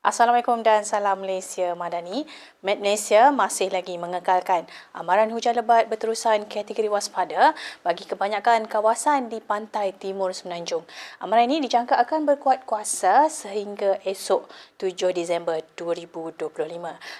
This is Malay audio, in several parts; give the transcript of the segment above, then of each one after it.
Assalamualaikum dan salam Malaysia Madani. Malaysia masih lagi mengekalkan amaran hujan lebat berterusan kategori waspada bagi kebanyakan kawasan di pantai timur Semenanjung. Amaran ini dijangka akan berkuat kuasa sehingga esok 7 Disember 2025.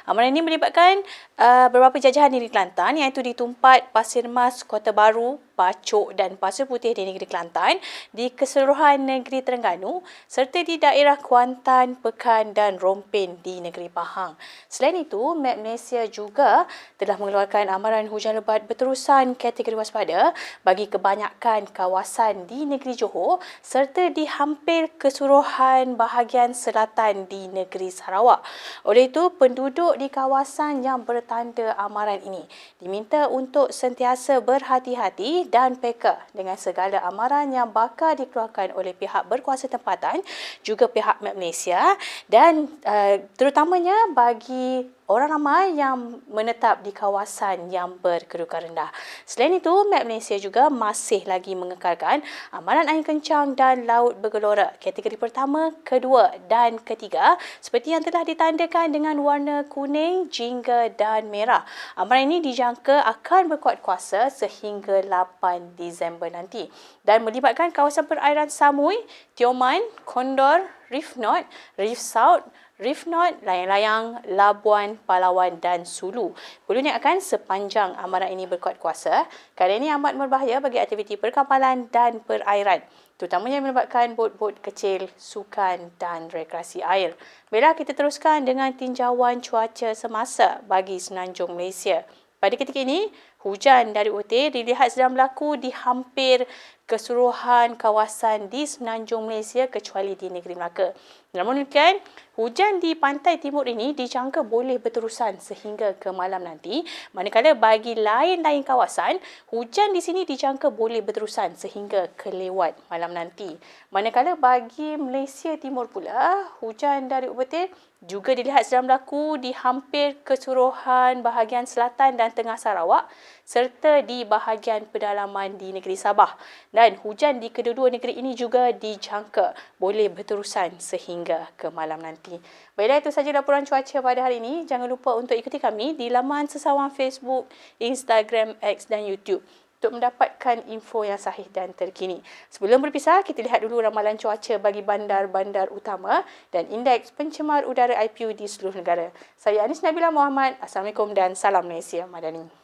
Amaran ini melibatkan uh, beberapa jajahan di Kelantan iaitu di Tumpat, Pasir Mas, Kota Baru, Pacok dan Pasir Putih di negeri Kelantan, di keseluruhan negeri Terengganu serta di daerah Kuantan, Pekan dan Rompin di negeri Pahang. Selain itu, Map Malaysia juga telah mengeluarkan amaran hujan lebat berterusan kategori waspada bagi kebanyakan kawasan di negeri Johor serta di hampir keseluruhan bahagian selatan di negeri Sarawak. Oleh itu, penduduk di kawasan yang bertanda amaran ini diminta untuk sentiasa berhati-hati dan peka dengan segala amaran yang bakal dikeluarkan oleh pihak berkuasa tempatan juga pihak Malaysia dan uh, terutamanya bagi orang ramai yang menetap di kawasan yang berkedudukan rendah. Selain itu, Map Malaysia juga masih lagi mengekalkan amaran angin kencang dan laut bergelora kategori pertama, kedua dan ketiga seperti yang telah ditandakan dengan warna kuning, jingga dan merah. Amaran ini dijangka akan berkuat kuasa sehingga 8 Disember nanti dan melibatkan kawasan perairan Samui, Tioman, Kondor, Reef North, Reef South, Reef North, Layang-Layang, Labuan, Palawan dan Sulu. Perlunya akan sepanjang amaran ini berkuat kuasa. Keadaan ini amat berbahaya bagi aktiviti perkapalan dan perairan. Terutamanya melibatkan bot-bot kecil, sukan dan rekreasi air. Bila kita teruskan dengan tinjauan cuaca semasa bagi Senanjung Malaysia. Pada ketika ini, hujan dari UT dilihat sedang berlaku di hampir keseluruhan kawasan di semenanjung Malaysia kecuali di negeri Melaka. Namun demikian, hujan di pantai timur ini dijangka boleh berterusan sehingga ke malam nanti. Manakala bagi lain-lain kawasan, hujan di sini dijangka boleh berterusan sehingga ke lewat malam nanti. Manakala bagi Malaysia Timur pula, hujan dari Ubetil juga dilihat sedang berlaku di hampir keseluruhan bahagian selatan dan tengah Sarawak serta di bahagian pedalaman di negeri Sabah. Dan hujan di kedua-dua negeri ini juga dijangka boleh berterusan sehingga ke malam nanti. Baiklah itu sahaja laporan cuaca pada hari ini. Jangan lupa untuk ikuti kami di laman sesawang Facebook, Instagram, X dan YouTube untuk mendapatkan info yang sahih dan terkini. Sebelum berpisah, kita lihat dulu ramalan cuaca bagi bandar-bandar utama dan indeks pencemar udara IPU di seluruh negara. Saya Anis Nabila Muhammad. Assalamualaikum dan salam Malaysia Madani.